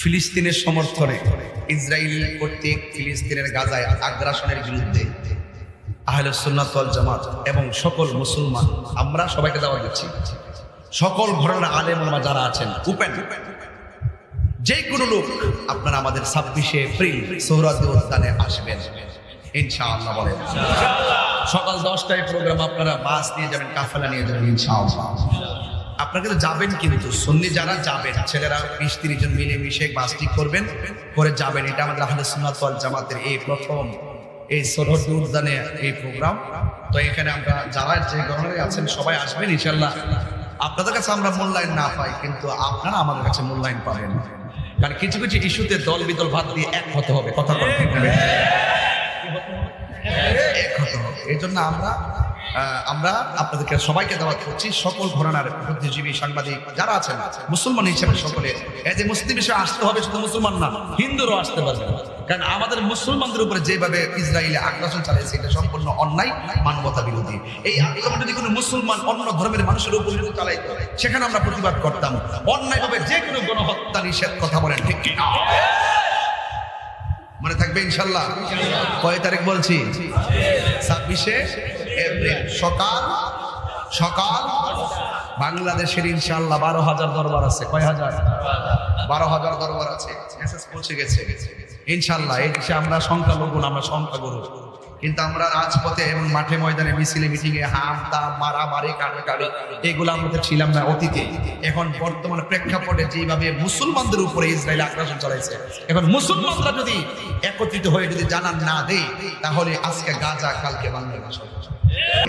ফিলিস্তিনের সমর্থনে ইসরায়েল কর্তৃক ফিলিস্তিনের গাজায় আগ্রাসনের বিরুদ্ধে আহলে সুন্নাতল জামাত এবং সকল মুসলমান, আমরা সবাইকে দাওয়া দিচ্ছি। সকল ঘটনা আলেম যারা আছেন, উপেন। যে কোনো লোক আপনারা আমাদের ছাব্বিশে এপ্রিল সৌরাদি উদ্যানে আসবেন, ইনশাআল্লাহ বলেন। সকাল দশটায় প্রোগ্রাম আপনারা বাস নিয়ে যাবেন, কাফেলা নিয়ে যাবেন, ইনশাআল্লাহ। আপনারা কিন্তু যাবেন কিন্তু, সন্নি যারা যাবেন, ছেলেরা বিশ তিরিশ জন মিলে মিশে বাসটি করবেন, করে যাবেন। এটা আমাদের আহলে সুন্নাত ওয়াল জামাতের এই প্রথম, এই সরহদি উদ্যানে এই প্রোগ্রাম। তো এখানে আমরা যারা যে গ্রহণে আছেন, সবাই আসবেন ইনশাল্লাহ আপনাদের কাছে আমরা মূল্যায়ন না পাই, কিন্তু আপনারা আমাদের কাছে মূল্যায়ন পাবেন। কারণ কিছু কিছু ইস্যুতে দল বিদল ভাত দিয়ে এক হতে হবে, কথা বলতে হবে এক হতে হবে। এই জন্য আমরা আমরা আপনাদেরকে সবাইকে দাওয়াত করছি সকল ঘরানার বুদ্ধিজীবী সাংবাদিক যারা আছেন, মুসলমান হিসেবে সকলে। এই যে মুসলিম হিসেবে আসতে হবে শুধু মুসলমান না, হিন্দুরও আসতে পারবে কারণ আমাদের মুসলমানদের উপরে যেভাবে ইসরায়েলে আগ্রাসন চালিয়েছে এটা সম্পূর্ণ অন্যায়, মানবতা বিরোধী। এই আক্রমণ যদি কোনো মুসলমান অন্য ধর্মের মানুষের উপর যদি চালাই সেখানে আমরা প্রতিবাদ করতাম। অন্যায়ভাবে যে কোনো গণহত্যা নিষেধ কথা বলেন, ঠিক কি না? মনে থাকবে ইনশাল্লাহ? কয় তারিখ বলছি? ছাব্বিশে? এপ্রিল। সকাল সকাল। বাংলাদেশের ইনশাল্লাহ বারো হাজার দরবার আছে। কয় হাজার? বারো হাজার দরবার আছে। মেসেজ পৌঁছে গেছে। ইনশাল্লাহ এই দেশে আমরা সংখ্যালঘু না, আমরা সংখ্যাগুরু। কিন্তু আমরা রাজপথে এবং মাঠে ময়দানে মিছিলে মিটিং এ হাম তাম মারামারি কাটাকাটি এগুলো আমরা ছিলাম না অতীতে। এখন বর্তমান প্রেক্ষাপটে যেভাবে মুসলমানদের উপরে ইসরায়েল আগ্রাসন চালাইছে এখন মুসলমানরা যদি একত্রিত হয়ে যদি জানান না দেয় তাহলে আজকে গাজা কালকে বাংলাদেশ।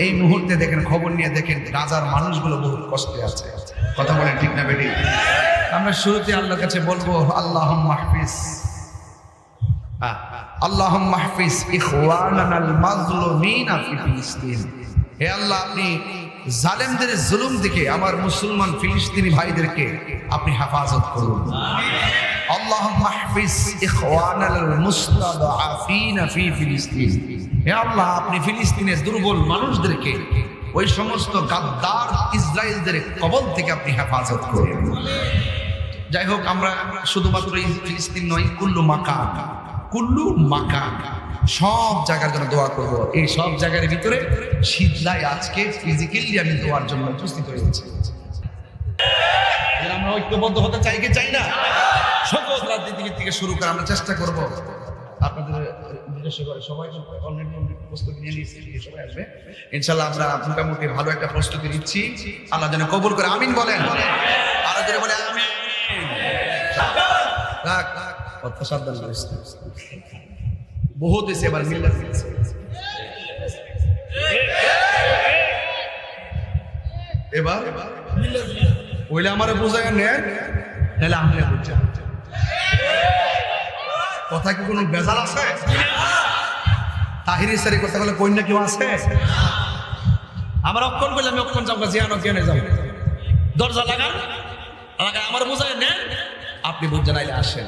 এই মুহূর্তে দেখেন খবর নিয়ে দেখেন গাজার মানুষগুলো বহুত কষ্টে আছে। কথা বলেন ঠিক না বেটি? আমরা শুরুতে আল্লাহর কাছে বলব আল্লাহ মাহফিজ আল্লাহ মাহফিজ ইখওয়ানাল মাজলুমিনা ফি ফিলিস্তিন। হে আল্লাহ, আপনি জালেমদের জুলুম থেকে আমার মুসলমান ফিলিস্তিনি ভাইদেরকে আপনি হেফাজত করুন। আল্লাহ মাহফিজ ইখওয়ানাল মুস্তাদআফিনা ফি ফিলিস্তিন। হে আল্লাহ, আপনি ফিলিস্তিনের দুর্বল মানুষদেরকে ওই সমস্ত গাদ্দার ইসরায়েলদের কবল থেকে আপনি হেফাজত করুন। যাই হোক, আমরা শুধুমাত্র ফিলিস্তিন নয়, কুল্লু মাকা কুল্লু মাকা। সব জায়গার জন্য দোয়া করব। এই সব জায়গার ভিতরে শীতলাই আজকে ফিজিক্যালি আমি দোয়ার জন্য উপস্থিত হয়েছি। আমরা ঐক্যবদ্ধ হতে চাই কি চাই না? সকল রাজনীতিবিদ থেকে শুরু করে আমরা চেষ্টা করব। আপনাদের নিজস্ব করে সবাই অলরেডি প্রস্তুতি নিয়ে নিয়েছি সবাই আসবে। ইনশাল্লাহ আমরা মোটামুটি ভালো একটা প্রস্তুতি নিচ্ছি। আল্লাহ যেন কবুল করে, আমিন বলেন। আরও জোরে বলে, আমিন। কথা সাবধান না। বহুত এসে এবার মিল্লাত। এবার ওইলে আমার বোঝায় নেন তাহলে আমি বুঝছি কথা কি কোনো বেজাল আছে? তাহিরি সারি কথা বলে কন্যা কেউ আছে? আমার অক্ষণ করলে আমি অক্ষণ যাব জিয়ানো জ্ঞানে যাব। দরজা লাগান। লাগান আমার বোঝায় নেন আপনি বুঝছেন আইলে আসেন।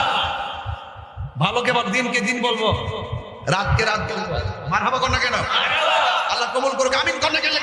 ভালোকে বল দিনকে দিন বলব। রাতকে রাত বলব। মার হাবা কন্যা কেন? আল্লাহ কবুল করুক, আমিন কন্যা কেন